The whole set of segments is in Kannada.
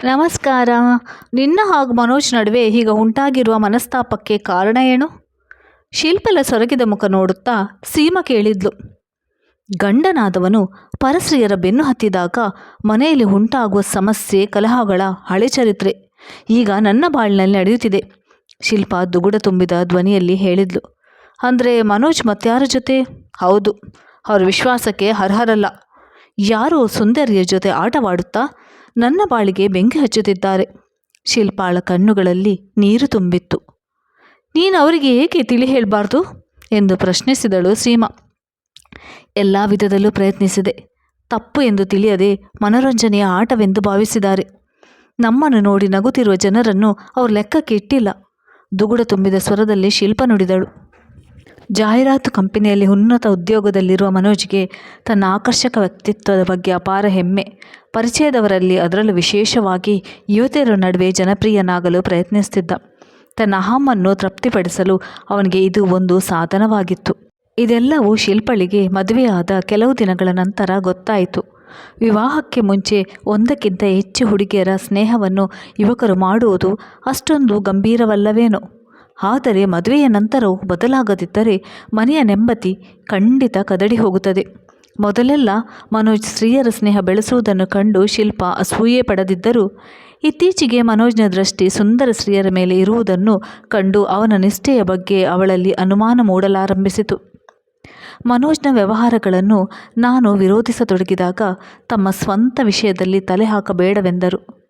ನಮಸ್ಕಾರ. ನಿನ್ನ ಹಾಗೂ ಮನೋಜ್ ನಡುವೆ ಈಗ ಉಂಟಾಗಿರುವ ಮನಸ್ತಾಪಕ್ಕೆ ಕಾರಣ ಏನು? ಶಿಲ್ಪಲ ಸೊರಗಿದ ಮುಖ ನೋಡುತ್ತಾ ಸೀಮಾ ಕೇಳಿದ್ಲು. ಗಂಡನಾದವನು ಪರಸ್ತ್ರೀಯರ ಬೆನ್ನು ಹತ್ತಿದಾಗ ಮನೆಯಲ್ಲಿ ಉಂಟಾಗುವ ಸಮಸ್ಯೆ, ಕಲಹಗಳ ಹಳೆ ಚರಿತ್ರೆ ಈಗ ನನ್ನ ಬಾಳಿನಲ್ಲಿ ನಡೆಯುತ್ತಿದೆ. ಶಿಲ್ಪ ದುಗುಡ ತುಂಬಿದ ಧ್ವನಿಯಲ್ಲಿ ಹೇಳಿದ್ಲು. ಅಂದರೆ ಮನೋಜ್ ಮತ್ತಾರ ಜೊತೆ? ಹೌದು, ಅವ್ರ ವಿಶ್ವಾಸಕ್ಕೆ ಅರ್ಹರಲ್ಲ. ಯಾರೋ ಸುಂದರಿಯ ಜೊತೆ ಆಟವಾಡುತ್ತಾ ನನ್ನ ಬಾಳಿಗೆ ಬೆಂಕಿ ಹಚ್ಚುತ್ತಿದ್ದಾರೆ. ಶಿಲ್ಪಾಳ ಕಣ್ಣುಗಳಲ್ಲಿ ನೀರು ತುಂಬಿತ್ತು. ನೀನು ಅವರಿಗೆ ಏಕೆ ತಿಳಿ ಹೇಳಬಾರ್ದು? ಎಂದು ಪ್ರಶ್ನಿಸಿದಳು ಸೀಮಾ. ಎಲ್ಲ ವಿಧದಲ್ಲೂ ಪ್ರಯತ್ನಿಸಿದೆ. ತಪ್ಪು ಎಂದು ತಿಳಿಯದೆ ಮನೋರಂಜನೆಯ ಆಟವೆಂದು ಭಾವಿಸಿದ್ದಾರೆ. ನಮ್ಮನ್ನು ನೋಡಿ ನಗುತ್ತಿರುವ ಜನರನ್ನು ಅವರು ಲೆಕ್ಕಕ್ಕೆ ಇಟ್ಟಿಲ್ಲ. ದುಗುಡ ತುಂಬಿದ ಸ್ವರದಲ್ಲಿ ಶಿಲ್ಪ ನುಡಿದಳು. ಜಾಹೀರಾತು ಕಂಪನಿಯಲ್ಲಿ ಉನ್ನತ ಉದ್ಯೋಗದಲ್ಲಿರುವ ಮನೋಜ್ಗೆ ತನ್ನ ಆಕರ್ಷಕ ವ್ಯಕ್ತಿತ್ವದ ಬಗ್ಗೆ ಅಪಾರ ಹೆಮ್ಮೆ. ಪರಿಚಯದವರಲ್ಲಿ ಅದರಲ್ಲೂ ವಿಶೇಷವಾಗಿ ಯುವತಿಯರ ನಡುವೆ ಜನಪ್ರಿಯನಾಗಲು ಪ್ರಯತ್ನಿಸುತ್ತಿದ್ದ ತನ್ನ ಅಹಮನ್ನು ತೃಪ್ತಿಪಡಿಸಲು ಅವನಿಗೆ ಇದು ಒಂದು ಸಾಧನವಾಗಿತ್ತು. ಇದೆಲ್ಲವೂ ಶಿಲ್ಪಳಿಗೆ ಮದುವೆಯಾದ ಕೆಲವು ದಿನಗಳ ನಂತರ ಗೊತ್ತಾಯಿತು. ವಿವಾಹಕ್ಕೆ ಮುಂಚೆ ಒಂದಕ್ಕಿಂತ ಹೆಚ್ಚು ಹುಡುಗಿಯರ ಸ್ನೇಹವನ್ನು ಯುವಕರು ಮಾಡುವುದು ಅಷ್ಟೊಂದು ಗಂಭೀರವಲ್ಲವೇನೋ. ಆದರೆ ಮದುವೆಯ ನಂತರವೂ ಬದಲಾಗದಿದ್ದರೆ ಮನೆಯ ನೆಮ್ಮದಿ ಖಂಡಿತ ಕದಡಿ ಹೋಗುತ್ತದೆ. ಮೊದಲೆಲ್ಲ ಮನೋಜ್ ಸ್ತ್ರೀಯರ ಸ್ನೇಹ ಬೆಳೆಸುವುದನ್ನು ಕಂಡು ಶಿಲ್ಪ ಅಸೂಯೆ ಪಡೆದಿದ್ದರೂ ಇತ್ತೀಚೆಗೆ ಮನೋಜ್ನ ದೃಷ್ಟಿ ಸುಂದರ ಸ್ತ್ರೀಯರ ಮೇಲೆ ಇರುವುದನ್ನು ಕಂಡು ಅವನ ನಿಷ್ಠೆಯ ಬಗ್ಗೆ ಅವಳಲ್ಲಿ ಅನುಮಾನ ಮೂಡಲಾರಂಭಿಸಿತು. ಮನೋಜ್ನ ವ್ಯವಹಾರಗಳನ್ನು ನಾನು ವಿರೋಧಿಸತೊಡಗಿದಾಗ ತಮ್ಮ ಸ್ವಂತ ವಿಷಯದಲ್ಲಿ ತಲೆ ಹಾಕಬೇಡವೆಂದರು.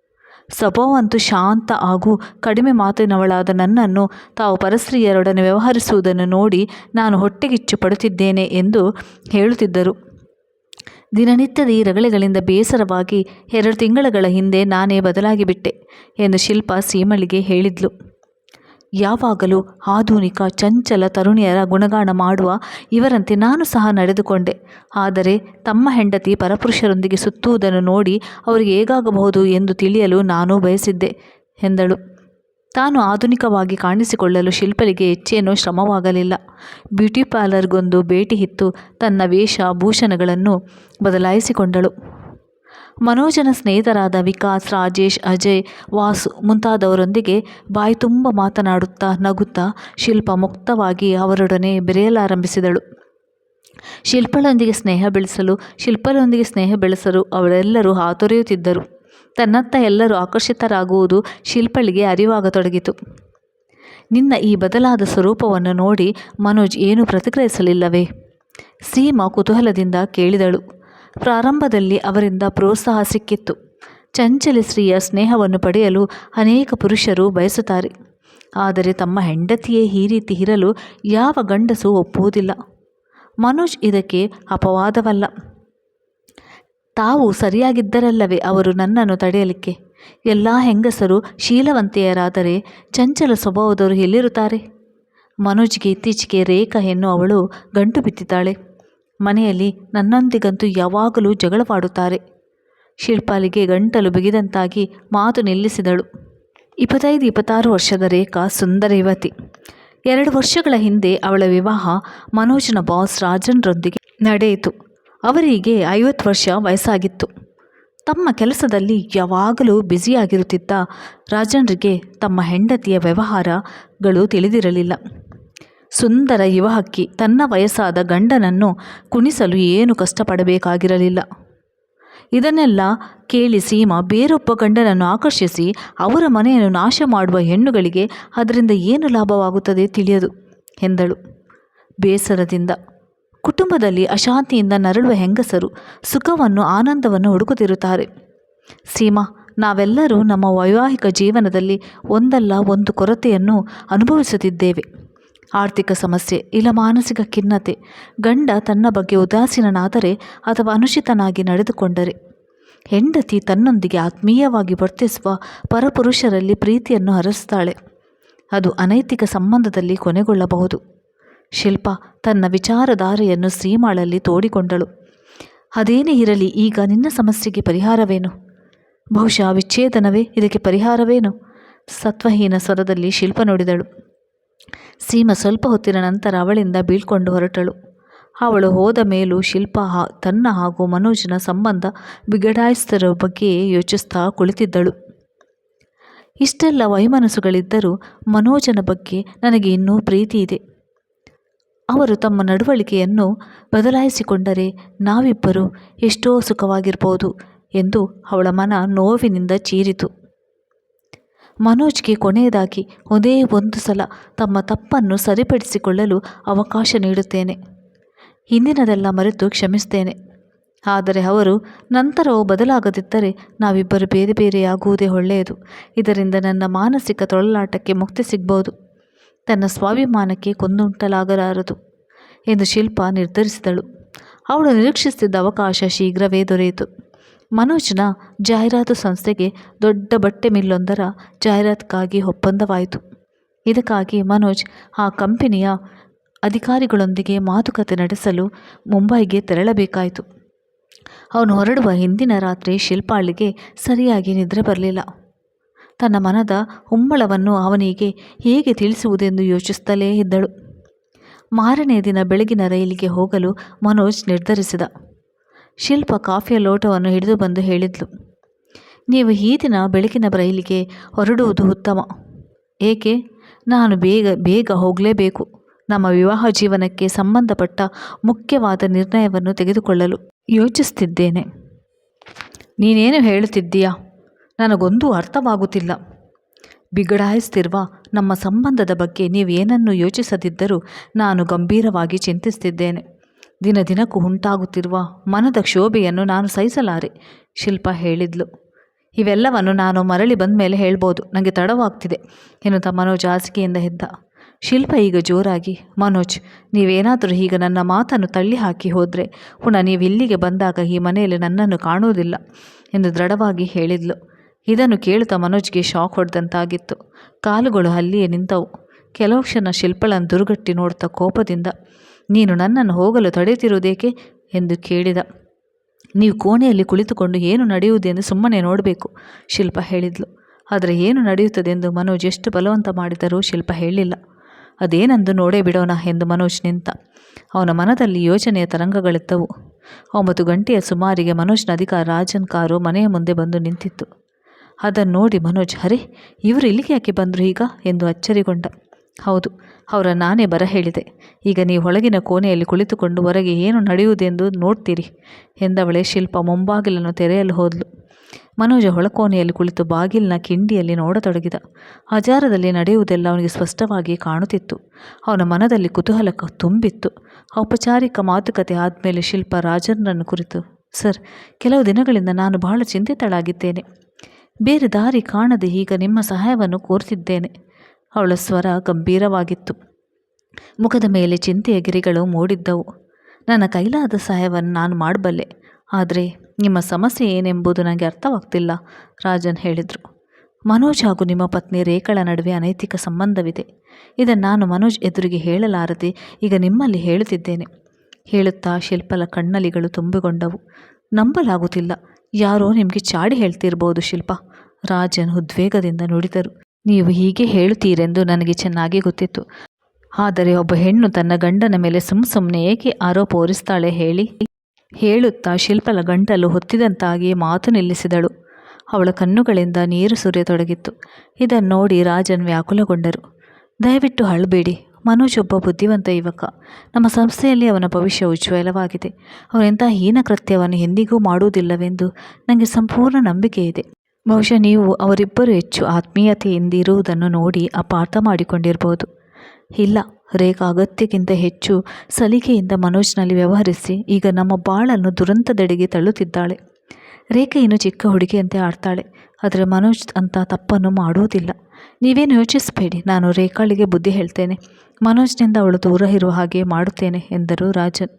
ಸ್ವಭಾವಂತೂ ಶಾಂತ ಹಾಗೂ ಕಡಿಮೆ ಮಾತಿನವಳಾದ ನನ್ನನ್ನು ತಾವು ಪರಸ್ತ್ರೀಯರೊಡನೆ ವ್ಯವಹರಿಸುವುದನ್ನು ನೋಡಿ ನಾನು ಹೊಟ್ಟೆಗಿಚ್ಚು ಪಡುತ್ತಿದ್ದೇನೆ ಎಂದು ಹೇಳುತ್ತಿದ್ದರು. ದಿನನಿತ್ಯದ ಈ ರಗಳೆಗಳಿಂದ ಬೇಸರವಾಗಿ ಎರಡು ತಿಂಗಳುಗಳ ಹಿಂದೆ ನಾನೇ ಬದಲಾಗಿಬಿಟ್ಟೆ ಎಂದು ಶಿಲ್ಪ ಸೀಮಳಿಗೆ ಹೇಳಿದ್ಲು. ಯಾವಾಗಲೂ ಆಧುನಿಕ ಚಂಚಲ ತರುಣಿಯರ ಗುಣಗಾನ ಮಾಡುವ ಇವರಂತೆ ನಾನು ಸಹ ನಡೆದುಕೊಂಡೆ. ಆದರೆ ತಮ್ಮ ಹೆಂಡತಿ ಪರಪುರುಷರೊಂದಿಗೆ ಸುತ್ತುವುದನ್ನು ನೋಡಿ ಅವರಿಗೆ ಹೇಗಾಗಬಹುದು ಎಂದು ತಿಳಿಯಲು ನಾನು ಬಯಸಿದ್ದೆ, ಎಂದಳು. ತಾನು ಆಧುನಿಕವಾಗಿ ಕಾಣಿಸಿಕೊಳ್ಳಲು ಶಿಲ್ಪಲಿಗೆ ಹೆಚ್ಚೇನೂ ಶ್ರಮವಾಗಲಿಲ್ಲ. ಬ್ಯೂಟಿ ಪಾರ್ಲರ್ಗೊಂದು ಭೇಟಿ ಇತ್ತು. ತನ್ನ ವೇಷ, ಭೂಷಣಗಳನ್ನು ಬದಲಾಯಿಸಿಕೊಂಡಳು. ಮನೋಜನ ಸ್ನೇಹಿತರಾದ ವಿಕಾಸ್, ರಾಜೇಶ್, ಅಜಯ್, ವಾಸು ಮುಂತಾದವರೊಂದಿಗೆ ಬಾಯಿ ತುಂಬ ಮಾತನಾಡುತ್ತಾ ನಗುತ್ತಾ ಶಿಲ್ಪ ಮುಕ್ತವಾಗಿ ಅವರೊಡನೆ ಬೆರೆಯಲಾರಂಭಿಸಿದಳು ಶಿಲ್ಪಳೊಂದಿಗೆ ಸ್ನೇಹ ಬೆಳೆಸಲು, ಶಿಲ್ಪಳೊಂದಿಗೆ ಸ್ನೇಹ ಬೆಳೆಸಲು ಅವರೆಲ್ಲರೂ ಹಾತೊರೆಯುತ್ತಿದ್ದರು. ತನ್ನತ್ತ ಎಲ್ಲರೂ ಆಕರ್ಷಿತರಾಗುವುದು ಶಿಲ್ಪಳಿಗೆ ಅರಿವಾಗತೊಡಗಿತು. ನಿನ್ನ ಈ ಬದಲಾದ ಸ್ವರೂಪವನ್ನು ನೋಡಿ ಮನೋಜ್ ಏನು ಪ್ರತಿಕ್ರಿಯಿಸಲಿಲ್ಲವೇ? ಸೀಮಾ ಕುತೂಹಲದಿಂದ ಕೇಳಿದಳು. ಪ್ರಾರಂಭದಲ್ಲಿ ಅವರಿಂದ ಪ್ರೋತ್ಸಾಹ ಸಿಕ್ಕಿತ್ತು. ಚಂಚಲ ಸ್ತ್ರೀಯ ಸ್ನೇಹವನ್ನು ಪಡೆಯಲು ಅನೇಕ ಪುರುಷರು ಬಯಸುತ್ತಾರೆ. ಆದರೆ ತಮ್ಮ ಹೆಂಡತಿಯೇ ಈ ರೀತಿ ಇರಲು ಯಾವ ಗಂಡಸು ಒಪ್ಪುವುದಿಲ್ಲ. ಮನೋಜ್ ಇದಕ್ಕೆ ಅಪವಾದವಲ್ಲ. ತಾವು ಸರಿಯಾಗಿದ್ದರಲ್ಲವೇ ಅವರು ನನ್ನನ್ನು ತಡೆಯಲಿಕ್ಕೆ? ಎಲ್ಲ ಹೆಂಗಸರು ಶೀಲವಂತೆಯರಾದರೆ ಚಂಚಲ ಸ್ವಭಾವದವರು ಎಲ್ಲಿರುತ್ತಾರೆ? ಮನೋಜ್ಗೆ ಇತ್ತೀಚೆಗೆ ರೇಖಾ ಎನ್ನು ಅವಳು ಗಂಟು ಬಿದ್ದಿದ್ದಾಳೆ ಮನೆಯಲ್ಲಿ ನನ್ನೊಂದಿಗಂತೂ ಯಾವಾಗಲೂ ಜಗಳವಾಡುತ್ತಾರೆ. ಶಿಲ್ಪಾಲಿಗೆ ಗಂಟಲು ಬಿಗಿದಂತಾಗಿ ಮಾತು ನಿಲ್ಲಿಸಿದಳು. ಇಪ್ಪತ್ತೈದು, ಇಪ್ಪತ್ತಾರು ವರ್ಷದ ರೇಖಾ ಸುಂದರ ಯುವತಿ ಎರಡು ವರ್ಷಗಳ ಹಿಂದೆ ಅವಳ ವಿವಾಹ ಮನೋಜನ ಬಾಸ್ ರಾಜನ್ರೊಂದಿಗೆ ನಡೆಯಿತು. ಅವರಿಗೆ ಐವತ್ತು ವರ್ಷ ವಯಸ್ಸಾಗಿತ್ತು. ತಮ್ಮ ಕೆಲಸದಲ್ಲಿ ಯಾವಾಗಲೂ ಬ್ಯುಸಿಯಾಗಿರುತ್ತಿದ್ದ ರಾಜನ್ರಿಗೆ ತಮ್ಮ ಹೆಂಡತಿಯ ವ್ಯವಹಾರಗಳು ತಿಳಿದಿರಲಿಲ್ಲ. ಸುಂದರ ಯುವ ಹಕ್ಕಿ ತನ್ನ ವಯಸ್ಸಾದ ಗಂಡನನ್ನು ಕುಣಿಸಲು ಏನು ಕಷ್ಟಪಡಬೇಕಾಗಿರಲಿಲ್ಲ. ಇದನ್ನೆಲ್ಲ ಕೇಳಿ ಸೀಮಾ ಬೇರೊಬ್ಬ ಗಂಡನನ್ನು ಆಕರ್ಷಿಸಿ ಅವರ ಮನೆಯನ್ನು ನಾಶ ಮಾಡುವ ಹೆಣ್ಣುಗಳಿಗೆ ಅದರಿಂದ ಏನು ಲಾಭವಾಗುತ್ತದೆ ತಿಳಿಯದು ಎಂದಳು. ಬೇಸರದಿಂದ ಕುಟುಂಬದಲ್ಲಿ ಅಶಾಂತಿಯಿಂದ ನರಳುವ ಹೆಂಗಸರು ಸುಖವನ್ನು ಆನಂದವನ್ನು ಹುಡುಕುತ್ತಿರುತ್ತಾರೆ. ಸೀಮಾ, ನಾವೆಲ್ಲರೂ ನಮ್ಮ ವೈವಾಹಿಕ ಜೀವನದಲ್ಲಿ ಒಂದಲ್ಲ ಒಂದು ಕೊರತೆಯನ್ನು ಅನುಭವಿಸುತ್ತಿದ್ದೇವೆ. ಆರ್ಥಿಕ ಸಮಸ್ಯೆ ಇಲ್ಲ ಮಾನಸಿಕ ಖಿನ್ನತೆ. ಗಂಡ ತನ್ನ ಬಗ್ಗೆ ಉದಾಸೀನನಾದರೆ ಅಥವಾ ಅನುಚಿತನಾಗಿ ನಡೆದುಕೊಂಡರೆ. ಹೆಂಡತಿ ತನ್ನೊಂದಿಗೆ ಆತ್ಮೀಯವಾಗಿ ವರ್ತಿಸುವ ಪರಪುರುಷರಲ್ಲಿ ಪ್ರೀತಿಯನ್ನು ಹರಿಸ್ತಾಳೆ. ಅದು ಅನೈತಿಕ ಸಂಬಂಧದಲ್ಲಿ ಕೊನೆಗೊಳ್ಳಬಹುದು. ಶಿಲ್ಪ ತನ್ನ ವಿಚಾರಧಾರೆಯನ್ನು ಶ್ರೀಮಾಳಲ್ಲಿ ತೋಡಿಕೊಂಡಳು. ಅದೇನೇ ಇರಲಿ, ಈಗ ನಿನ್ನ ಸಮಸ್ಯೆಗೆ ಪರಿಹಾರವೇನು? ಬಹುಶಃ ವಿಚ್ಛೇದನವೇ ಇದಕ್ಕೆ ಪರಿಹಾರವೇನು? ಸತ್ವಹೀನ ಸ್ವರದಲ್ಲಿ ಶಿಲ್ಪ ನೋಡಿದಳು. ಸೀಮ ಸ್ವಲ್ಪ ಹೊತ್ತಿನ ನಂತರ ಅವಳಿಂದ ಬೀಳ್ಕೊಂಡು ಹೊರಟಳು. ಅವಳು ಹೋದ ಮೇಲೂ ಶಿಲ್ಪ ತನ್ನ ಹಾಗೂ ಮನೋಜನ ಸಂಬಂಧ ಬಿಗಡಾಯಿಸಿದರ ಬಗ್ಗೆ ಯೋಚಿಸ್ತಾ ಕುಳಿತಿದ್ದಳು. ಇಷ್ಟೆಲ್ಲ ವೈಮನಸ್ಸುಗಳಿದ್ದರೂ ಮನೋಜನ ಬಗ್ಗೆ ನನಗೆ ಇನ್ನೂ ಪ್ರೀತಿ ಇದೆ. ಅವರು ತಮ್ಮ ನಡವಳಿಕೆಯನ್ನು ಬದಲಾಯಿಸಿಕೊಂಡರೆ ನಾವಿಬ್ಬರು ಎಷ್ಟೋ ಸುಖವಾಗಿರ್ಬೋದು ಎಂದು ಅವಳ ಮನ ನೋವಿನಿಂದ ಚೀರಿತು. ಮನೋಜ್ಗೆ ಕೊನೆಯದಾಗಿ ಒಂದೇ ಒಂದು ಸಲ ತಮ್ಮ ತಪ್ಪನ್ನು ಸರಿಪಡಿಸಿಕೊಳ್ಳಲು ಅವಕಾಶ ನೀಡುತ್ತೇನೆ. ಹಿಂದಿನದೆಲ್ಲ ಮರೆತು ಕ್ಷಮಿಸ್ತೇನೆ. ಆದರೆ ಅವರು ನಂತರವೂ ಬದಲಾಗದಿದ್ದರೆ ನಾವಿಬ್ಬರು ಬೇರೆ ಬೇರೆಯಾಗುವುದೇ ಒಳ್ಳೆಯದು. ಇದರಿಂದ ನನ್ನ ಮಾನಸಿಕ ತೊಳಲಾಟಕ್ಕೆ ಮುಕ್ತಿ ಸಿಗ್ಬೋದು. ತನ್ನ ಸ್ವಾಭಿಮಾನಕ್ಕೆ ಕೊಂದುಂಟಲಾಗಲಾರದು ಎಂದು ಶಿಲ್ಪಾ ನಿರ್ಧರಿಸಿದಳು. ಅವಳು ನಿರೀಕ್ಷಿಸಿದ್ದ ಅವಕಾಶ ಶೀಘ್ರವೇ ದೊರೆಯಿತು. ಮನೋಜ್ನ ಜಾಹೀರಾತು ಸಂಸ್ಥೆಗೆ ದೊಡ್ಡ ಬಟ್ಟೆ ಮಿಲ್ಲೊಂದರ ಜಾಹೀರಾತಿಗಾಗಿ ಒಪ್ಪಂದವಾಯಿತು. ಇದಕ್ಕಾಗಿ ಮನೋಜ್ ಆ ಕಂಪನಿಯ ಅಧಿಕಾರಿಗಳೊಂದಿಗೆ ಮಾತುಕತೆ ನಡೆಸಲು ಮುಂಬೈಗೆ ತೆರಳಬೇಕಾಯಿತು. ಅವನು ಹೊರಡುವ ಹಿಂದಿನ ರಾತ್ರಿ ಶಿಲ್ಪಾಳಿಗೆ ಸರಿಯಾಗಿ ನಿದ್ರೆ ಬರಲಿಲ್ಲ. ತನ್ನ ಮನದ ಉಮ್ಮಳವನ್ನು ಅವನಿಗೆ ಹೇಗೆ ತಿಳಿಸುವುದೆಂದು ಯೋಚಿಸುತ್ತಲೇ ಇದ್ದಳು. ಮಾರನೇ ದಿನ ಬೆಳಗಿನ ರೈಲಿಗೆ ಹೋಗಲು ಮನೋಜ್ ನಿರ್ಧರಿಸಿದ. ಶಿಲ್ಪ ಕಾಫಿಯ ಲೋಟವನ್ನು ಹಿಡಿದು ಬಂದು ಹೇಳಿದ್ಲು. ನೀವು ಈ ದಿನ ಬೆಳಕಿನ ರೈಲಿಗೆ ಹೊರಡುವುದು ಉತ್ತಮ. ಏಕೆ? ನಾನು ಬೇಗ ಬೇಗ ಹೋಗಲೇಬೇಕು. ನಮ್ಮ ವಿವಾಹ ಜೀವನಕ್ಕೆ ಸಂಬಂಧಪಟ್ಟ ಮುಖ್ಯವಾದ ನಿರ್ಣಯವನ್ನು ತೆಗೆದುಕೊಳ್ಳಲು ಯೋಚಿಸ್ತಿದ್ದೇನೆ. ನೀನೇನು ಹೇಳುತ್ತಿದ್ದೀಯಾ? ನನಗೊಂದೂ ಅರ್ಥವಾಗುತ್ತಿಲ್ಲ. ಬಿಗಡಾಯಿಸ್ತಿರುವ ನಮ್ಮ ಸಂಬಂಧದ ಬಗ್ಗೆ ನೀವೇನನ್ನು ಯೋಚಿಸದಿದ್ದರೂ ನಾನು ಗಂಭೀರವಾಗಿ ಚಿಂತಿಸುತ್ತಿದ್ದೇನೆ ದಿನ ದಿನಕ್ಕೂ ಉಂಟಾಗುತ್ತಿರುವ ಮನದ ಕ್ಷೋಭೆಯನ್ನು ನಾನು ಸಹಿಸಲಾರೆ, ಶಿಲ್ಪ ಹೇಳಿದ್ಲು. ಇವೆಲ್ಲವನ್ನು ನಾನು ಮರಳಿ ಬಂದ ಮೇಲೆ ಹೇಳ್ಬೋದು ನನಗೆ ತಡವಾಗ್ತಿದೆ ಎನ್ನುತ್ತಾ ಮನೋಜ್ ಹಾಸಿಗೆಯಿಂದ ಎದ್ದ ಶಿಲ್ಪ ಈಗ ಜೋರಾಗಿ, ಮನೋಜ್, ನೀವೇನಾದರೂ ಈಗ ನನ್ನ ಮಾತನ್ನು ತಳ್ಳಿ ಹಾಕಿ ಹೋದರೆ ಪುನಃ ನೀವು ಇಲ್ಲಿಗೆ ಬಂದಾಗ ಈ ಮನೆಯಲ್ಲಿ ನನ್ನನ್ನು ಕಾಣುವುದಿಲ್ಲ ಎಂದು ದೃಢವಾಗಿ ಹೇಳಿದ್ಲು. ಇದನ್ನು ಕೇಳುತ್ತಾ ಮನೋಜ್ಗೆ ಶಾಕ್ ಹೊಡೆದಂತಾಗಿತ್ತು. ಕಾಲುಗಳು ಅಲ್ಲಿಯೇ ನಿಂತವು. ಕೆಲವು ಕ್ಷಣ ಶಿಲ್ಪಳನ್ನು ದುರುಗಟ್ಟಿ ನೋಡ್ತಾ ಕೋಪದಿಂದ ನೀನು ನನ್ನನ್ನು ಹೋಗಲು ತಡೆಯುತ್ತಿರುವುದೇಕೆ ಎಂದು ಕೇಳಿದ. ನೀವು ಕೋಣೆಯಲ್ಲಿ ಕುಳಿತುಕೊಂಡು ಏನು ನಡೆಯುವುದೆಂದು ಸುಮ್ಮನೆ ನೋಡಬೇಕು, ಶಿಲ್ಪ ಹೇಳಿದ್ಲು. ಆದರೆ ಏನು ನಡೆಯುತ್ತದೆ ಎಂದು ಮನೋಜ್ ಎಷ್ಟು ಬಲವಂತ ಮಾಡಿದರೂ ಶಿಲ್ಪ ಹೇಳಿಲ್ಲ. ಅದೇನೆಂದು ನೋಡೇ ಬಿಡೋಣ ಎಂದು ಮನೋಜ್ ನಿಂತ. ಅವನ ಮನದಲ್ಲಿ ಯೋಚನೆಯ ತರಂಗಗಳಿದ್ದವು ಒಂಬತ್ತು ಗಂಟೆಯ ಸುಮಾರಿಗೆ ಮನೋಜ್ನ ಅಧಿಕಾರ ರಾಜನ್ ಕಾರು ಮನೆಯ ಮುಂದೆ ಬಂದು ನಿಂತಿತ್ತು. ಅದನ್ನು ನೋಡಿ ಮನೋಜ್ ಹರೇ ಇವರು ಇಲ್ಲಿಗೆ ಯಾಕೆ ಬಂದರು ಈಗ? ಎಂದು ಅಚ್ಚರಿಗೊಂಡ. ಹೌದು, ಅವರ ನಾನೇ ಬರ ಹೇಳಿದೆ ಈಗ ನೀವು ಹೊಳಗಿನ ಕೋಣೆಯಲ್ಲಿ ಕುಳಿತುಕೊಂಡು ಹೊರಗೆ ಏನು ನಡೆಯುವುದೆಂದು ನೋಡ್ತೀರಿ? ಎಂದವಳೆ ಶಿಲ್ಪ ಮುಂಬಾಗಿಲನ್ನು ತೆರೆಯಲು ಹೋದಳು ಮನೋಜ ಹೊಳಕೋಣೆಯಲ್ಲಿ ಕುಳಿತು ಬಾಗಿಲಿನ ಕಿಂಡಿಯಲ್ಲಿ ನೋಡತೊಡಗಿದ. ಹಜಾರದಲ್ಲಿ ನಡೆಯುವುದೆಲ್ಲ ಅವನಿಗೆ ಸ್ಪಷ್ಟವಾಗಿ ಕಾಣುತ್ತಿತ್ತು. ಅವನ ಮನದಲ್ಲಿ ಕುತೂಹಲ ತುಂಬಿತ್ತು. ಔಪಚಾರಿಕ ಮಾತುಕತೆ ಆದಮೇಲೆ ಶಿಲ್ಪ ರಾಜನನ್ನು ಕುರಿತು, ಸರ್, ಕೆಲವು ದಿನಗಳಿಂದ ನಾನು ಬಹಳ ಚಿಂತಿತಳಾಗಿದ್ದೇನೆ. ಬೇರೆ ದಾರಿ ಕಾಣದೆ ಈಗ ನಿಮ್ಮ ಸಹಾಯವನ್ನು ಕೋರ್ತಿದ್ದೇನೆ. ಅವಳ ಸ್ವರ ಗಂಭೀರವಾಗಿತ್ತು. ಮುಖದ ಮೇಲೆ ಚಿಂತೆಯ ಗಿರಿಗಳು ಮೂಡಿದ್ದವು. ನನ್ನ ಕೈಲಾದ ಸಹಾಯವನ್ನು ನಾನು ಮಾಡಬಲ್ಲೆ. ಆದರೆ ನಿಮ್ಮ ಸಮಸ್ಯೆ ಏನೆಂಬುದು ನನಗೆ ಅರ್ಥವಾಗ್ತಿಲ್ಲ, ರಾಜನ್ ಹೇಳಿದರು. ಮನೋಜ್ ಹಾಗೂ ನಿಮ್ಮ ಪತ್ನಿ ರೇಖಳ ನಡುವೆ ಅನೈತಿಕ ಸಂಬಂಧವಿದೆ. ಇದನ್ನು ನಾನು ಮನೋಜ್ ಎದುರಿಗೆ ಹೇಳಲಾರದೆ ಈಗ ನಿಮ್ಮಲ್ಲಿ ಹೇಳುತ್ತಿದ್ದೇನೆ. ಹೇಳುತ್ತಾ ಶಿಲ್ಪಲ ಕಣ್ಣಲಿಗಳು ತುಂಬಿಕೊಂಡವು. ನಂಬಲಾಗುತ್ತಿಲ್ಲ. ಯಾರೋ ನಿಮಗೆ ಚಾಡಿ ಹೇಳ್ತಿರ್ಬೋದು ಶಿಲ್ಪ. ರಾಜನ್ ಉದ್ವೇಗದಿಂದ ನುಡಿದರು. ನೀವು ಹೀಗೆ ಹೇಳುತ್ತೀರೆಂದು ನನಗೆ ಚೆನ್ನಾಗಿ ಗೊತ್ತಿತ್ತು. ಆದರೆ ಒಬ್ಬ ಹೆಣ್ಣು ತನ್ನ ಗಂಡನ ಮೇಲೆ ಸುಮ್ ಸುಮ್ಮನೆ ಏಕೆ ಆರೋಪ ಹೊರಿಸ್ತಾಳೆ ಹೇಳಿ. ಹೇಳುತ್ತಾ ಶಿಲ್ಪಲ ಗಂಟಲು ಹೊತ್ತಿದಂತಾಗಿ ಮಾತು ನಿಲ್ಲಿಸಿದಳು. ಅವಳ ಕಣ್ಣುಗಳಿಂದ ನೀರು ಸುರಿಯತೊಡಗಿತ್ತು. ಇದನ್ನು ನೋಡಿ ರಾಜನ್ ವ್ಯಾಕುಲಗೊಂಡರು. ದಯವಿಟ್ಟು ಅಳಬೇಡಿ. ಮನೋಜ್ ಒಬ್ಬ ಬುದ್ಧಿವಂತ ಯುವಕ. ನಮ್ಮ ಸಂಸ್ಥೆಯಲ್ಲಿ ಅವನ ಭವಿಷ್ಯ ಉಜ್ವಲವಾಗಿದೆ. ಅವನೆಂಥ ಹೀನ ಕೃತ್ಯವನ್ನು ಎಂದಿಗೂ ಮಾಡುವುದಿಲ್ಲವೆಂದು ನನಗೆ ಸಂಪೂರ್ಣ ನಂಬಿಕೆ ಇದೆ ಬಹುಶಃ ನೀವು ಅವರಿಬ್ಬರು ಹೆಚ್ಚು ಆತ್ಮೀಯತೆಯಿಂದಿರುವುದನ್ನು ನೋಡಿ ಅಪಾರ್ಥ ಮಾಡಿಕೊಂಡಿರಬಹುದು ಇಲ್ಲ, ರೇಖಾ ಅಗತ್ಯಕ್ಕಿಂತ ಹೆಚ್ಚು ಸಲಿಗೆಯಿಂದ ಮನೋಜ್ನಲ್ಲಿ ವ್ಯವಹರಿಸಿ ಈಗ ನಮ್ಮ ಬಾಳನ್ನು ದುರಂತದೆಡೆಗೆ ತಳ್ಳುತ್ತಿದ್ದಾಳೆ. ರೇಖಾ ಇನ್ನು ಚಿಕ್ಕ ಹುಡುಗಿಯಂತೆ ಆಡ್ತಾಳೆ. ಆದರೆ ಮನೋಜ್ ಅಂತ ತಪ್ಪನ್ನು ಮಾಡುವುದಿಲ್ಲ. ನೀವೇನು ಯೋಚಿಸಬೇಡಿ, ನಾನು ರೇಖಾಳಿಗೆ ಬುದ್ಧಿ ಹೇಳ್ತೇನೆ. ಮನೋಜ್ನಿಂದ ಅವಳು ದೂರ ಇರುವ ಹಾಗೆ ಮಾಡುತ್ತೇನೆ ಎಂದರು ರಾಜನ್.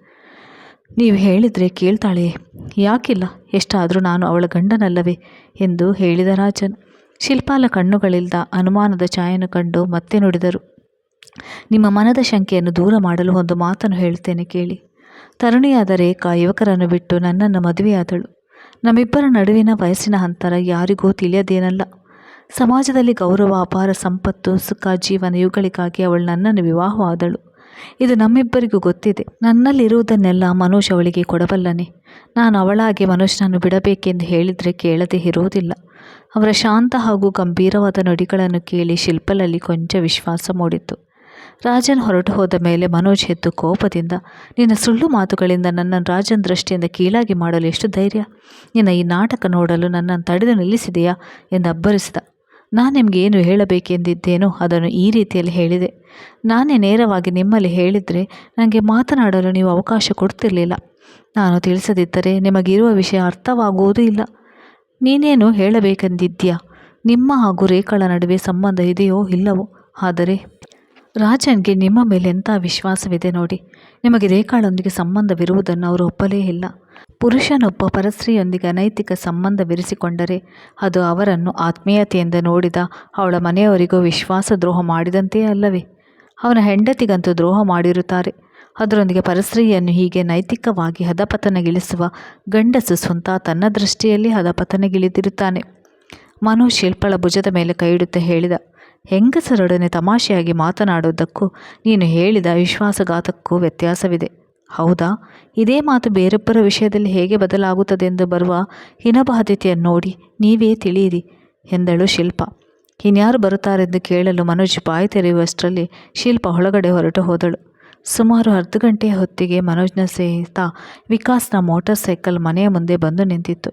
ನೀವು ಹೇಳಿದರೆ ಕೇಳ್ತಾಳೆ. ಯಾಕಿಲ್ಲ? ಎಷ್ಟಾದರೂ ನಾನು ಅವಳ ಗಂಡನಲ್ಲವೇ ಎಂದು ಹೇಳಿದ ರಾಜನ್. ಶಿಲ್ಪಾಲ ಕಣ್ಣುಗಳಿಲ್ಲದ ಅನುಮಾನದ ಛಾಯನ್ನು ಕಂಡು ಮತ್ತೆ ನುಡಿದರು. ನಿಮ್ಮ ಮನದ ಶಂಕೆಯನ್ನು ದೂರ ಮಾಡಲು ಒಂದು ಮಾತನ್ನು ಹೇಳ್ತೇನೆ ಕೇಳಿ. ತರುಣಿಯಾದ ರೇಖಾ ಯುವಕರನ್ನು ಬಿಟ್ಟು ನನ್ನನ್ನು ಮದುವೆಯಾದಳು. ನಮ್ಮಿಬ್ಬರ ನಡುವಿನ ವಯಸ್ಸಿನ ಅಂತರ ಯಾರಿಗೂ ತಿಳಿಯದೇನಲ್ಲ. ಸಮಾಜದಲ್ಲಿ ಗೌರವ, ಅಪಾರ ಸಂಪತ್ತು, ಸುಖ, ಜೀವನ ಇವುಗಳಿಗಾಗಿ ಅವಳು ನನ್ನನ್ನು ವಿವಾಹವಾದಳು. ಇದು ನಮ್ಮಿಬ್ಬರಿಗೂ ಗೊತ್ತಿದೆ. ನನ್ನಲ್ಲಿರುವುದನ್ನೆಲ್ಲ ಮನೋಜ್ ಅವಳಿಗೆ ಕೊಡಬಲ್ಲನೆ. ನಾನು ಅವಳಾಗೆ ಮನೋಜ್ನನ್ನು ಬಿಡಬೇಕೆಂದು ಹೇಳಿದರೆ ಕೇಳದೆ ಇರುವುದಿಲ್ಲ. ಅವರ ಶಾಂತ ಹಾಗೂ ಗಂಭೀರವಾದ ನುಡಿಗಳನ್ನು ಕೇಳಿ ಶಿಲ್ಪಲಲ್ಲಿ ಕೊಂಚ ವಿಶ್ವಾಸ ಮೂಡಿತು ರಾಜನ್ ಹೊರಟು ಹೋದ ಮೇಲೆ ಮನೋಜ್ ಎದ್ದು ಕೋಪದಿಂದ, ನಿನ್ನ ಸುಳ್ಳು ಮಾತುಗಳಿಂದ ನನ್ನನ್ನು ರಾಜನ್ ದೃಷ್ಟಿಯಿಂದ ಕೀಳಾಗಿ ಮಾಡಲು ಎಷ್ಟು ಧೈರ್ಯ? ನಿನ್ನ ಈ ನಾಟಕ ನೋಡಲು ನನ್ನನ್ನು ತಡೆದು ನಿಲ್ಲಿಸಿದೆಯಾ? ಎಂದು ಅಬ್ಬರಿಸಿದ. ನಾನು ನಿಮಗೆ ಏನು ಹೇಳಬೇಕೆಂದಿದ್ದೇನೋ ಅದನ್ನು ಈ ರೀತಿಯಲ್ಲಿ ಹೇಳಿದೆ. ನಾನೇ ನೇರವಾಗಿ ನಿಮ್ಮಲ್ಲಿ ಹೇಳಿದರೆ ನನಗೆ ಮಾತನಾಡಲು ನೀವು ಅವಕಾಶ ಕೊಡ್ತಿರಲಿಲ್ಲ. ನಾನು ತಿಳಿಸದಿದ್ದರೆ ನಿಮಗಿರುವ ವಿಷಯ ಅರ್ಥವಾಗುವುದೂ ಇಲ್ಲ. ನೀನೇನು ಹೇಳಬೇಕೆಂದಿದ್ಯಾ? ನಿಮ್ಮ ಹಾಗೂ ರೇಖಳ ನಡುವೆ ಸಂಬಂಧ ಇದೆಯೋ ಇಲ್ಲವೋ? ಆದರೆ ರಾಜನ್ಗೆ ನಿಮ್ಮ ಮೇಲೆ ಎಂಥ ವಿಶ್ವಾಸವಿದೆ ನೋಡಿ. ನಿಮಗೆ ರೇಖಾಳೊಂದಿಗೆ ಸಂಬಂಧವಿರುವುದನ್ನು ಅವರು ಒಪ್ಪಲೇ ಇಲ್ಲ. ಪುರುಷನೊಬ್ಬ ಪರಸ್ತ್ರೀಯೊಂದಿಗೆ ಅನೈತಿಕ ಸಂಬಂಧವಿರಿಸಿಕೊಂಡರೆ ಅದು ಅವರನ್ನು ಆತ್ಮೀಯತೆಯಿಂದ ನೋಡಿದ ಅವಳ ಮನೆಯವರಿಗೂ ವಿಶ್ವಾಸ ದ್ರೋಹ ಮಾಡಿದಂತೆಯೇ ಅಲ್ಲವೇ? ಅವನ ಹೆಂಡತಿಗಂತೂ ದ್ರೋಹ ಮಾಡಿರುತ್ತಾರೆ. ಅದರೊಂದಿಗೆ ಪರಸ್ತ್ರೀಯನ್ನು ಹೀಗೆ ನೈತಿಕವಾಗಿ ಹದಪತನಗಿಳಿಸುವ ಗಂಡಸು ಸ್ವಂತ ತನ್ನ ದೃಷ್ಟಿಯಲ್ಲಿ ಹದಪತನಗಿಳಿದಿರುತ್ತಾನೆ. ಮನು ಶಿಲ್ಪಳ ಭುಜದ ಮೇಲೆ ಕೈಯಿಡುತ್ತಾ ಹೇಳಿದ, ಹೆಂಗಸರೊಡನೆ ತಮಾಷೆಯಾಗಿ ಮಾತನಾಡುವುದಕ್ಕೂ ನೀನು ಹೇಳಿದ ವಿಶ್ವಾಸಘಾತಕ್ಕೂ ವ್ಯತ್ಯಾಸವಿದೆ. ಹೌದಾ? ಇದೇ ಮಾತು ಬೇರೊಬ್ಬರ ವಿಷಯದಲ್ಲಿ ಹೇಗೆ ಬದಲಾಗುತ್ತದೆ ಎಂದು ಬರುವ ಹಿನಬಾಧ್ಯತೆಯನ್ನು ನೋಡಿ, ನೀವೇ ತಿಳಿಯಿರಿ, ಎಂದಳು ಶಿಲ್ಪ. ಇನ್ಯಾರು ಬರುತ್ತಾರೆಂದು ಕೇಳಲು ಮನೋಜ್ ಬಾಯಿ ತೆರೆಯುವಷ್ಟರಲ್ಲಿ ಶಿಲ್ಪ ಒಳಗಡೆ ಹೊರಟು ಹೋದಳು. ಸುಮಾರು ಅರ್ಧ ಗಂಟೆಯ ಹೊತ್ತಿಗೆ ಮನೋಜ್ನ ಸ್ನೇಹಿತ ವಿಕಾಸ್ನ ಮೋಟಾರ್ ಸೈಕಲ್ ಮನೆಯ ಮುಂದೆ ಬಂದು ನಿಂತಿತ್ತು.